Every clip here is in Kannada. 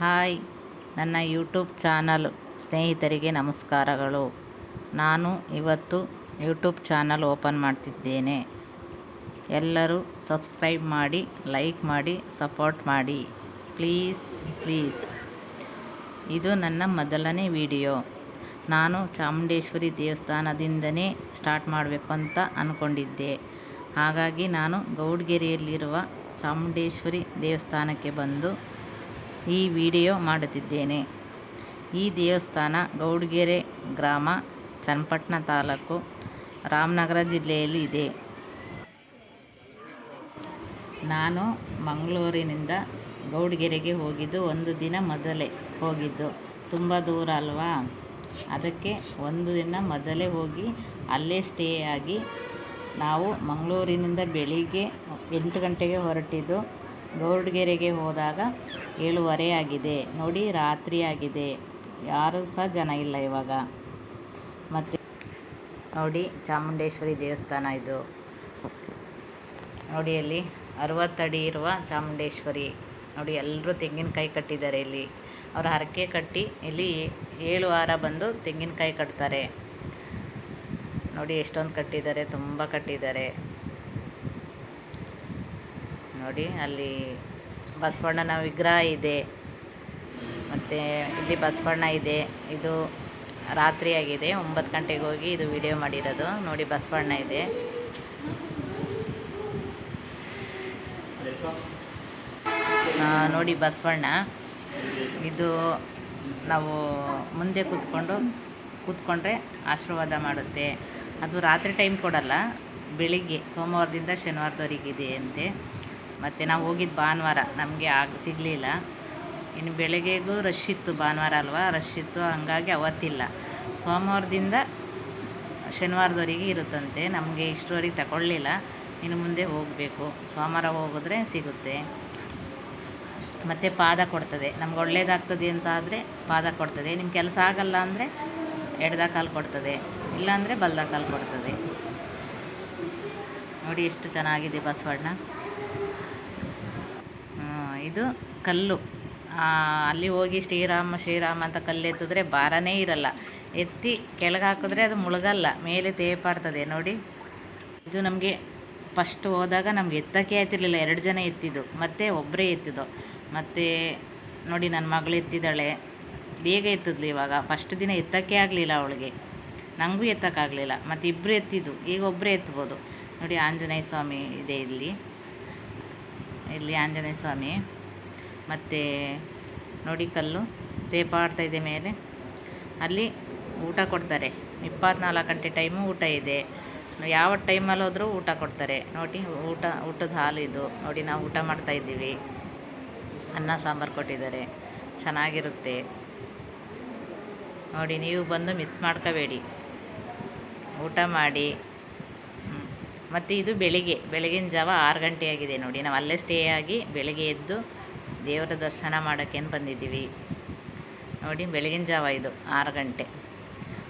ಹಾಯ್. ನನ್ನ ಯೂಟ್ಯೂಬ್ ಚಾನಲ್ ಸ್ನೇಹಿತರಿಗೆ ನಮಸ್ಕಾರಗಳು. ನಾನು ಇವತ್ತು ಯೂಟ್ಯೂಬ್ ಚಾನಲ್ ಓಪನ್ ಮಾಡ್ತಿದ್ದೇನೆ. ಎಲ್ಲರೂ ಸಬ್ಸ್ಕ್ರೈಬ್ ಮಾಡಿ, ಲೈಕ್ ಮಾಡಿ, ಸಪೋರ್ಟ್ ಮಾಡಿ. Please please. ಇದು ನನ್ನ ಮೊದಲನೇ ವಿಡಿಯೋ. ನಾನು ಚಾಮುಂಡೇಶ್ವರಿ ದೇವಸ್ಥಾನದಿಂದನೇ ಸ್ಟಾರ್ಟ್ ಮಾಡಬೇಕು ಅಂತ ಅಂದ್ಕೊಂಡಿದ್ದೆ ಹಾಗಾಗಿ ನಾನು ಗೌಡ್ಗೆರೆಯಲ್ಲಿರುವ ಚಾಮುಂಡೇಶ್ವರಿ ದೇವಸ್ಥಾನಕ್ಕೆ ಬಂದು ಈ ವಿಡಿಯೋ ಮಾಡುತ್ತಿದ್ದೇನೆ. ಈ ದೇವಸ್ಥಾನ ಗೌಡ್ಗೆರೆ ಗ್ರಾಮ, ಚನ್ನಪಟ್ಟಣ ತಾಲೂಕು, ರಾಮನಗರ ಜಿಲ್ಲೆಯಲ್ಲಿ ಇದೆ. ನಾನು ಮಂಗಳೂರಿನಿಂದ ಗೌಡ್ಗೆರೆಗೆ ಹೋಗಿದ್ದು ಒಂದು ದಿನ ಮೊದಲೇ ಹೋಗಿದ್ದು. ತುಂಬ ದೂರ ಅಲ್ವಾ? ಅದಕ್ಕೆ ಒಂದು ದಿನ ಮೊದಲೇ ಹೋಗಿ ಅಲ್ಲೇ ಸ್ಟೇ ಆಗಿ ನಾವು ಮಂಗಳೂರಿನಿಂದ ಬೆಳಿಗ್ಗೆ ಎಂಟು ಗಂಟೆಗೆ ಹೊರಟಿದ್ದು. ಗೌಡ್ಗೆರೆಗೆ ಹೋದಾಗ ಏಳುವರೆ ಆಗಿದೆ ನೋಡಿ ರಾತ್ರಿ ಆಗಿದೆ ಯಾರೂ ಸಹ ಜನ ಇಲ್ಲ ಇವಾಗ. ಮತ್ತು ನೋಡಿ, ಚಾಮುಂಡೇಶ್ವರಿ ದೇವಸ್ಥಾನ ಇದು. ನೋಡಿ ಅಲ್ಲಿ, ಅರವತ್ತಡಿ ಇರುವ ಚಾಮುಂಡೇಶ್ವರಿ. ನೋಡಿ ಎಲ್ಲರೂ ತೆಂಗಿನಕಾಯಿ ಕಟ್ಟಿದ್ದಾರೆ ಇಲ್ಲಿ. ಅವರು ಹರಕೆ ಕಟ್ಟಿ ಇಲ್ಲಿ ಏಳು ವಾರ ಬಂದು ತೆಂಗಿನಕಾಯಿ ಕಟ್ತಾರೆ. ನೋಡಿ, ಎಷ್ಟೊಂದು ಕಟ್ಟಿದ್ದಾರೆ, ತುಂಬ ಕಟ್ಟಿದ್ದಾರೆ. ನೋಡಿ, ಅಲ್ಲಿ ಬಸವಣ್ಣನ ವಿಗ್ರಹ ಇದೆ. ಮತ್ತು ಇಲ್ಲಿ ಬಸವಣ್ಣ ಇದೆ. ಇದು ರಾತ್ರಿಯಾಗಿದೆ ಒಂಬತ್ತು ಗಂಟೆಗೆ ಹೋಗಿ ಇದು ವಿಡಿಯೋ ಮಾಡಿರೋದು. ನೋಡಿ ಬಸವಣ್ಣ ಇದೆ. ನೋಡಿ ಬಸವಣ್ಣ. ಇದು ನಾವು ಮುಂದೆ ಕೂತ್ಕೊಂಡು, ಕೂತ್ಕೊಂಡ್ರೆ ಆಶೀರ್ವಾದ ಮಾಡುತ್ತೆ. ಅದು ರಾತ್ರಿ ಟೈಮ್ ಕೊಡಲ್ಲ. ಬೆಳಿಗ್ಗೆ, ಸೋಮವಾರದಿಂದ ಶನಿವಾರದವರೆಗಿದೆ ಅಂತೆ. ಮತ್ತು ನಾವು ಹೋಗಿದ್ದು ಭಾನುವಾರ, ನಮಗೆ ಆಗ ಸಿಗಲಿಲ್ಲ. ಇನ್ನು ಬೆಳಗ್ಗೆಗೂ ರಶ್ ಇತ್ತು ಭಾನುವಾರ ಅಲ್ವಾ? ರಶ್ ಇತ್ತು, ಹಾಗಾಗಿ ಅವತ್ತಿಲ್ಲ. ಸೋಮವಾರದಿಂದ ಶನಿವಾರದವರೆಗೆ ಇರುತ್ತಂತೆ. ನಮಗೆ ಇಷ್ಟರವರೆಗೆ ತಗೊಳ್ಳಿಲ್ಲ ಇನ್ನು ಮುಂದೆ ಹೋಗಬೇಕು. ಸೋಮವಾರ ಹೋಗಿದ್ರೆ ಸಿಗುತ್ತೆ. ಮತ್ತು ಪಾದ ಕೊಡ್ತದೆ. ನಮ್ಗೆ ಒಳ್ಳೇದಾಗ್ತದೆ ಅಂತ ಆದರೆ ಪಾದ ಕೊಡ್ತದೆ. ನಿಮ್ಮ ಕೆಲಸ ಆಗಲ್ಲ ಅಂದರೆ ಎಡ್ದ ಕಾಲು ಕೊಡ್ತದೆ. ಇಲ್ಲಾಂದರೆ ಬಲ್ದ ಕಾಲು ಕೊಡ್ತದೆ. ನೋಡಿ ಎಷ್ಟು ಚೆನ್ನಾಗಿದೆ ಬಸವಣ್ಣ. ಇದು ಕಲ್ಲು. ಅಲ್ಲಿ ಹೋಗಿ ಶ್ರೀರಾಮ ಶ್ರೀರಾಮ ಅಂತ ಕಲ್ಲು ಎತ್ತಿದ್ರೆ ಭಾರನೇ ಇರಲ್ಲ. ಎತ್ತಿ ಕೆಳಗೆ ಹಾಕಿದ್ರೆ ಅದು ಮುಳುಗಲ್ಲ, ಮೇಲೆ ತೇಪಾಡ್ತದೆ ನೋಡಿ. ಇದು ನಮಗೆ ಫಸ್ಟ್ ಹೋದಾಗ ನಮ್ಗೆ ಎತ್ತಕ್ಕೆ ಆಯ್ತಿರ್ಲಿಲ್ಲ, ಎರಡು ಜನ ಎತ್ತಿದ್ದು, ಮತ್ತು ಒಬ್ಬರೇ ಎತ್ತಿದ್ದು. ಮತ್ತು ನೋಡಿ ನನ್ನ ಮಗಳು ಎತ್ತಿದ್ದಾಳೆ, ಬೇಗ ಎತ್ತಿದ್ಲು ಇವಾಗ. ಫಸ್ಟ್ ದಿನ ಎತ್ತಕ್ಕೆ ಆಗಲಿಲ್ಲ ಅವಳಿಗೆ. ನನಗೂ ಎತ್ತಕ್ಕಾಗಲಿಲ್ಲ ಮತ್ತು ಇಬ್ಬರು ಎತ್ತಿದ್ದು, ಈಗ ಒಬ್ಬರೇ ಎತ್ಬೋದು. ನೋಡಿ ಆಂಜನೇಯ ಸ್ವಾಮಿ ಇದೆ ಇಲ್ಲಿ. ಇಲ್ಲಿ ಆಂಜನೇಯ ಸ್ವಾಮಿ. ಮತ್ತು ನೋಡಿ ಕಲ್ಲು ಇದೆ ಮೇಲೆ. ಅಲ್ಲಿ ಊಟ ಕೊಡ್ತಾರೆ. ಇಪ್ಪತ್ನಾಲ್ಕು ಗಂಟೆ ಟೈಮು ಊಟ ಇದೆ. ಯಾವ ಟೈಮಲ್ಲಿ ಹೋದರೂ ಊಟ ಕೊಡ್ತಾರೆ. ನೋಡಿ, ಊಟ, ಊಟದ ಹಾಲು ಇದು. ನೋಡಿ, ನಾವು ಊಟ ಮಾಡ್ತಾಯಿದ್ದೀವಿ ಅನ್ನ, ಸಾಂಬಾರು ಕೊಟ್ಟಿದ್ದಾರೆ. ಚೆನ್ನಾಗಿರುತ್ತೆ. ನೋಡಿ, ನೀವು ಬಂದು ಮಿಸ್ ಮಾಡ್ಕೋಬೇಡಿ. ಊಟ ಮಾಡಿ. ಮತ್ತು ಇದು ಬೆಳಿಗ್ಗೆ. ಬೆಳಗಿನ ಜಾವ ಆರು ಗಂಟೆ ಆಗಿದೆ ನೋಡಿ. ನಾವು ಅಲ್ಲೇ ಸ್ಟೇ ಆಗಿ ಬೆಳಗ್ಗೆ ಎದ್ದು ದೇವರ ದರ್ಶನ ಮಾಡೋಕ್ಕೇನು ಬಂದಿದ್ದೀವಿ? ನೋಡಿ, ಬೆಳಗಿನ ಜಾವ ಇದು, ಆರು ಗಂಟೆ.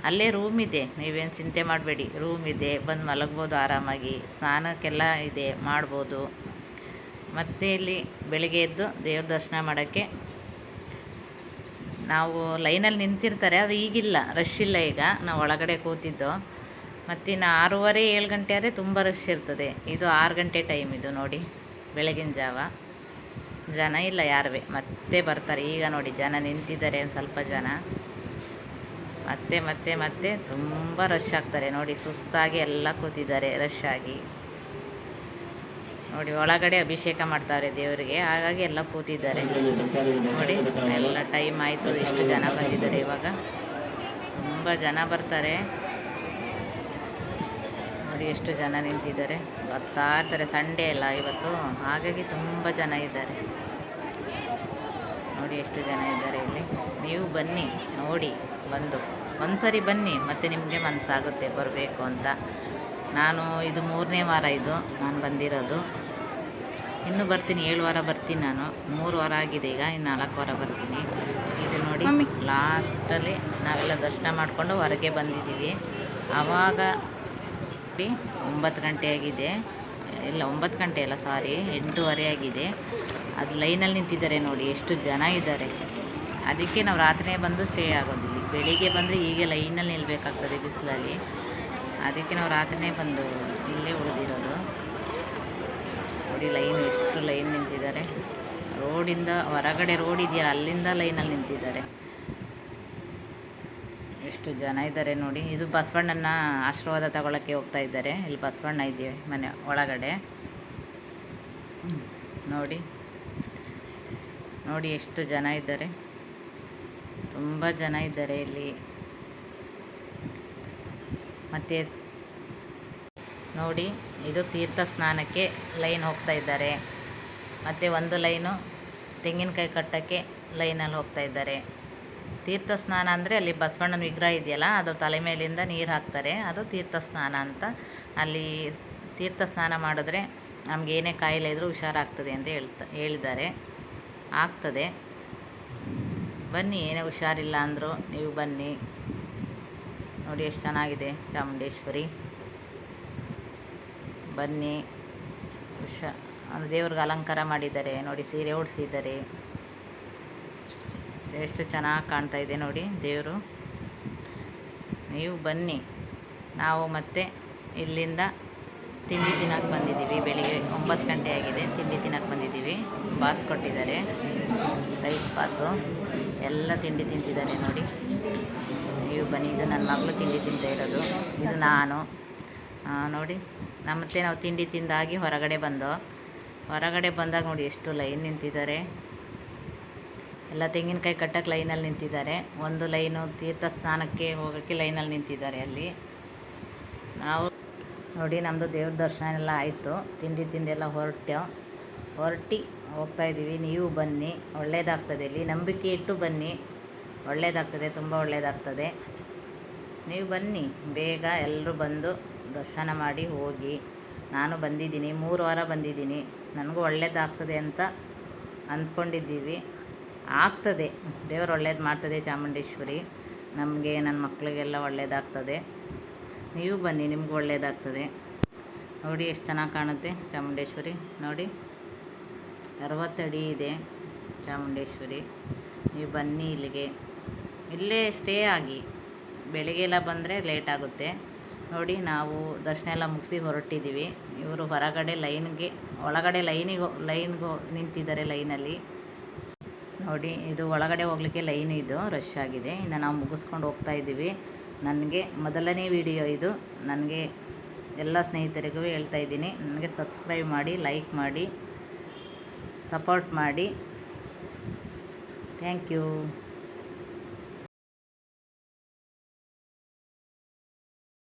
ಅಲ್ಲೇ ರೂಮ್ ಇದೆ, ನೀವೇನು ಚಿಂತೆ ಮಾಡಬೇಡಿ. ರೂಮ್ ಇದೆ, ಬಂದು ಮಲಗ್ಬೋದು ಆರಾಮಾಗಿ, ಸ್ನಾನಕ್ಕೆಲ್ಲ ಇದೆ, ಮಾಡ್ಬೋದು. ಮತ್ತು ಇಲ್ಲಿ ಬೆಳಗ್ಗೆ ಎದ್ದು ದೇವ್ರ ದರ್ಶನ ಮಾಡೋಕ್ಕೆ ನಾವು ಲೈನಲ್ಲಿ ನಿಂತಿರ್ತಾರೆ, ಅದು ಈಗಿಲ್ಲ ರಶ್ ಇಲ್ಲ ಈಗ, ನಾವು ಒಳಗಡೆ ಕೂತಿದ್ದು. ಮತ್ತಿನ್ನು ಆರೂವರೆ, ಏಳು ಗಂಟೆ ಆದರೆ ತುಂಬ ರಶ್ ಇರ್ತದೆ. ಇದು ಆರು ಗಂಟೆ ಟೈಮ್ ಇದು ನೋಡಿ, ಬೆಳಗಿನ ಜಾವ. ಜನ ಇಲ್ಲ ಯಾರು ಮತ್ತೆ ಬರ್ತಾರೆ. ಈಗ ನೋಡಿ ಜನ ನಿಂತಿದ್ದಾರೆ ಸ್ವಲ್ಪ ಜನ. ಮತ್ತೆ ಮತ್ತೆ ಮತ್ತೆ ತುಂಬ ರಶ್ ಆಗ್ತಾರೆ. ನೋಡಿ ಸುಸ್ತಾಗಿ ಎಲ್ಲ ಕೂತಿದ್ದಾರೆ ರಶ್ ಆಗಿ. ನೋಡಿ ಒಳಗಡೆ ಅಭಿಷೇಕ ಮಾಡ್ತಾರೆ ದೇವರಿಗೆ. ಹಾಗಾಗಿ ಎಲ್ಲ ಕೂತಿದ್ದಾರೆ. ನೋಡಿ ಎಲ್ಲ ಟೈಮ್ ಆಯಿತು. ಇಷ್ಟು ಜನ ಬಂದಿದ್ದಾರೆ ಇವಾಗ. ತುಂಬ ಜನ ಬರ್ತಾರೆ. ನೋಡಿ ಎಷ್ಟು ಜನ ನಿಂತಿದ್ದಾರೆ. ಬರ್ತಾ ಇರ್ತಾರೆ ಸಂಡೇ ಅಲ್ಲ ಇವತ್ತು. ಹಾಗಾಗಿ ತುಂಬ ಜನ ಇದ್ದಾರೆ. ನೋಡಿ ಎಷ್ಟು ಜನ ಇದ್ದಾರೆ ಇಲ್ಲಿ. ನೀವು ಬನ್ನಿ ನೋಡಿ ಬಂದು. ಒಂದು ಸರಿ ಬನ್ನಿ ಮತ್ತು ನಿಮಗೆ ಮನಸ್ಸಾಗುತ್ತೆ ಬರಬೇಕು ಅಂತ. ನಾನು ಇದು ಮೂರನೇ ವಾರ ಇದು ನಾನು ಬಂದಿರೋದು. ಇನ್ನೂ ಬರ್ತೀನಿ ಏಳು ವಾರ ಬರ್ತೀನಿ ನಾನು. ಮೂರು ವಾರ ಆಗಿದೆ ಈಗ ಇನ್ನು ನಾಲ್ಕು ವಾರ ಬರ್ತೀನಿ. ಇದು ನೋಡಿ ಲಾಸ್ಟಲ್ಲಿ ನಾವೆಲ್ಲ ದರ್ಶನ ಮಾಡಿಕೊಂಡು ಹೊರಗೆ ಬಂದಿದ್ದೀವಿ. ಆವಾಗ ಒಂಬತ್ತು ಗಂಟೆ ಆಗಿದೆ. ಇಲ್ಲ, ಒಂಬತ್ತು ಗಂಟೆ ಅಲ್ಲ ಸಾರಿ ಎಂಟೂವರೆ ಆಗಿದೆ. ಅದು ಲೈನಲ್ಲಿ ನಿಂತಿದ್ದಾರೆ ನೋಡಿ, ಎಷ್ಟು ಜನ ಇದ್ದಾರೆ. ಅದಕ್ಕೆ ನಾವು ರಾತ್ರಿಯೇ ಬಂದು ಸ್ಟೇ ಆಗೋದಿಲ್ಲ. ಬೆಳಿಗ್ಗೆ ಬಂದರೆ ಹೀಗೆ ಲೈನಲ್ಲಿ ನಿಲ್ಲಬೇಕಾಗ್ತದೆ ಬಿಸಿಲಲ್ಲಿ. ಅದಕ್ಕೆ ನಾವು ರಾತ್ರಿಯೇ ಬಂದು ಇಲ್ಲೇ ಉಳಿದಿರೋದು. ನೋಡಿ, ಲೈನ್, ಎಷ್ಟು ಲೈನ್ ನಿಂತಿದ್ದಾರೆ. ರೋಡಿಂದ ಹೊರಗಡೆ ರೋಡ್ ಇದೆಯಾ? ಅಲ್ಲಿಂದ ಲೈನಲ್ಲಿ ನಿಂತಿದ್ದಾರೆ. ಎಷ್ಟು ಜನ ಇದ್ದಾರೆ ನೋಡಿ. ಇದು ಬಸವಣ್ಣನ ಆಶೀರ್ವಾದ ತಗೊಳಕ್ಕೆ ಹೋಗ್ತಾ ಇದ್ದಾರೆ. ಇಲ್ಲಿ ಬಸವಣ್ಣ ಇದೆಯಾ ಮನೆ ಒಳಗಡೆ? ನೋಡಿ. ನೋಡಿ ಎಷ್ಟು ಜನ ಇದ್ದಾರೆ. ತುಂಬ ಜನ ಇದ್ದಾರೆ ಇಲ್ಲಿ. ಮತ್ತೆ ನೋಡಿ, ಇದು ತೀರ್ಥ ಸ್ನಾನಕ್ಕೆ ಲೈನ್ ಹೋಗ್ತಾ ಇದ್ದಾರೆ. ಮತ್ತು ಒಂದು ಲೈನು ತೆಂಗಿನಕಾಯಿ ಕಟ್ಟೋಕ್ಕೆ ಲೈನಲ್ಲಿ ಹೋಗ್ತಾ ಇದ್ದಾರೆ. ತೀರ್ಥ ಸ್ನಾನ ಅಂದರೆ ಅಲ್ಲಿ ಬಸವಣ್ಣನ ವಿಗ್ರಹ ಇದೆಯಲ್ಲ, ಅದು ತಲೆ ಮೇಲಿಂದ ನೀರು ಹಾಕ್ತಾರೆ. ಅದು ತೀರ್ಥ ಸ್ನಾನ ಅಂತ. ಅಲ್ಲಿ ತೀರ್ಥ ಸ್ನಾನ ಮಾಡಿದ್ರೆ ನಮ್ಗೆ ಏನೇ ಕಾಯಿಲೆ ಇದ್ದರೂ ಹುಷಾರಾಗ್ತದೆ ಅಂತ ಹೇಳ್ತಾ, ಹೇಳಿದ್ದಾರೆ. ಆಗ್ತದೆ. ಬನ್ನಿ, ಏನೇ ಹುಷಾರಿಲ್ಲ ಅಂದರೂ ನೀವು ಬನ್ನಿ. ನೋಡಿ ಎಷ್ಟು ಚೆನ್ನಾಗಿದೆ ಚಾಮುಂಡೇಶ್ವರಿ. ಬನ್ನಿ. ಹುಷಾ, ದೇವ್ರಿಗೆ ಅಲಂಕಾರ ಮಾಡಿದ್ದಾರೆ. ನೋಡಿ ಸೀರೆ ಉಡಿಸಿದ್ದಾರೆ. ಎಷ್ಟು ಚೆನ್ನಾಗಿ ಕಾಣ್ತಾ ಇದೆ ನೋಡಿ ದೇವರು. ನೀವು ಬನ್ನಿ. ನಾವು ಮತ್ತೆ ಇಲ್ಲಿಂದ ತಿಂಡಿ ತಿನ್ನೋಕ್ಕೆ ಬಂದಿದ್ದೀವಿ. ಬೆಳಿಗ್ಗೆ ಒಂಬತ್ತು ಗಂಟೆ ಆಗಿದೆ. ತಿಂಡಿ ತಿನ್ನೋಕ್ಕೆ ಬಂದಿದ್ದೀವಿ. ಬಾತ್ ಕೊಟ್ಟಿದ್ದಾರೆ. ರೈಸ್ ಬಾತು. ಎಲ್ಲ ತಿಂಡಿ ತಿಂತಿದ್ದಾರೆ ನೋಡಿ. ನೀವು ಬನ್ನಿ. ಇದು ನನ್ನ ಮಗಳು ತಿಂಡಿ ತಿಂತಾ ಇರೋದು. ಇದು ನಾನು. ನೋಡಿ. ಮತ್ತೆ ನಾವು ತಿಂಡಿ ತಿಂದಾಗಿ ಹೊರಗಡೆ ಬಂದೋ. ಹೊರಗಡೆ ಬಂದಾಗ ನೋಡಿ ಎಷ್ಟು ಲೈನ್ ನಿಂತಿದ್ದಾರೆ. ಎಲ್ಲ ತೆಂಗಿನಕಾಯಿ ಕಟ್ಟಕ್ಕೆ ಲೈನಲ್ಲಿ ನಿಂತಿದ್ದಾರೆ. ಒಂದು ಲೈನು ತೀರ್ಥ ಸ್ನಾನಕ್ಕೆ ಹೋಗೋಕ್ಕೆ ಲೈನಲ್ಲಿ ನಿಂತಿದ್ದಾರೆ ಅಲ್ಲಿ. ನಾವು ನೋಡಿ ನಮ್ಮದು ದೇವ್ರ ದರ್ಶನ ಎಲ್ಲ ಆಯಿತು. ತಿಂಡಿ ತಿಂದೆಲ್ಲ ಹೊರಟು. ಹೊರಟಿ ಹೋಗ್ತಾ ಇದ್ದೀವಿ. ನೀವು ಬನ್ನಿ. ಒಳ್ಳೆಯದಾಗ್ತದೆ ಇಲ್ಲಿ. ನಂಬಿಕೆ ಇಟ್ಟು ಬನ್ನಿ. ಒಳ್ಳೆಯದಾಗ್ತದೆ ತುಂಬ ಒಳ್ಳೆಯದಾಗ್ತದೆ ನೀವು ಬನ್ನಿ. ಬೇಗ ಎಲ್ಲರೂ ಬಂದು ದರ್ಶನ ಮಾಡಿ ಹೋಗಿ. ನಾನು ಬಂದಿದ್ದೀನಿ. ಮೂರು ವಾರ ಬಂದಿದ್ದೀನಿ. ನನಗೂ ಒಳ್ಳೆಯದಾಗ್ತದೆ ಅಂತ ಅಂದ್ಕೊಂಡಿದ್ದೀವಿ. ಆಗ್ತದೆ. ದೇವರು ಒಳ್ಳೇದು ಮಾಡ್ತದೆ ಚಾಮುಂಡೇಶ್ವರಿ. ನಮಗೆ ನನ್ನ ಮಕ್ಕಳಿಗೆಲ್ಲ ಒಳ್ಳೇದಾಗ್ತದೆ. ನೀವು ಬನ್ನಿ, ನಿಮಗೂ ಒಳ್ಳೇದಾಗ್ತದೆ. ನೋಡಿ ಎಷ್ಟು ಚೆನ್ನಾಗಿ ಕಾಣುತ್ತೆ ಚಾಮುಂಡೇಶ್ವರಿ. ನೋಡಿ, ಅರವತ್ತಡಿ ಇದೆ ಚಾಮುಂಡೇಶ್ವರಿ. ನೀವು ಬನ್ನಿ ಇಲ್ಲಿಗೆ. ಇಲ್ಲೇ ಸ್ಟೇ ಆಗಿ. ಬೆಳಿಗ್ಗೆ ಎಲ್ಲ ಬಂದರೆ ಲೇಟ್ ಆಗುತ್ತೆ. ನೋಡಿ, ನಾವು ದರ್ಶನ ಎಲ್ಲ ಮುಗಿಸಿ ಹೊರಟಿದ್ದೀವಿ. ಇವರು ಹೊರಗಡೆ ಲೈನ್ಗೆ ಒಳಗಡೆ ಲೈನಿಗೆ ಲೈನ್ಗೆ ನಿಂತಿದ್ದಾರೆ ಲೈನಲ್ಲಿ ನೋಡಿ, ಇದು ಒಳಗಡೆ ಹೋಗಲಿಕ್ಕೆ ಲೈನ್ ಇದು ರಶ್ ಆಗಿದೆ. ಇನ್ನು ನಾವು ಮುಗಿಸ್ಕೊಂಡು ಹೋಗ್ತಾ ಇದ್ದೀವಿ. ನನಗೆ ಮೊದಲನೇ ವಿಡಿಯೋ ಇದು. ನನಗೆ ಎಲ್ಲ ಸ್ನೇಹಿತರಿಗೂ ಹೇಳ್ತಾ ಇದ್ದೀನಿ. ನನಗೆ ಸಬ್ಸ್ಕ್ರೈಬ್ ಮಾಡಿ ಲೈಕ್ ಮಾಡಿ ಸಪೋರ್ಟ್ ಮಾಡಿ. Thank you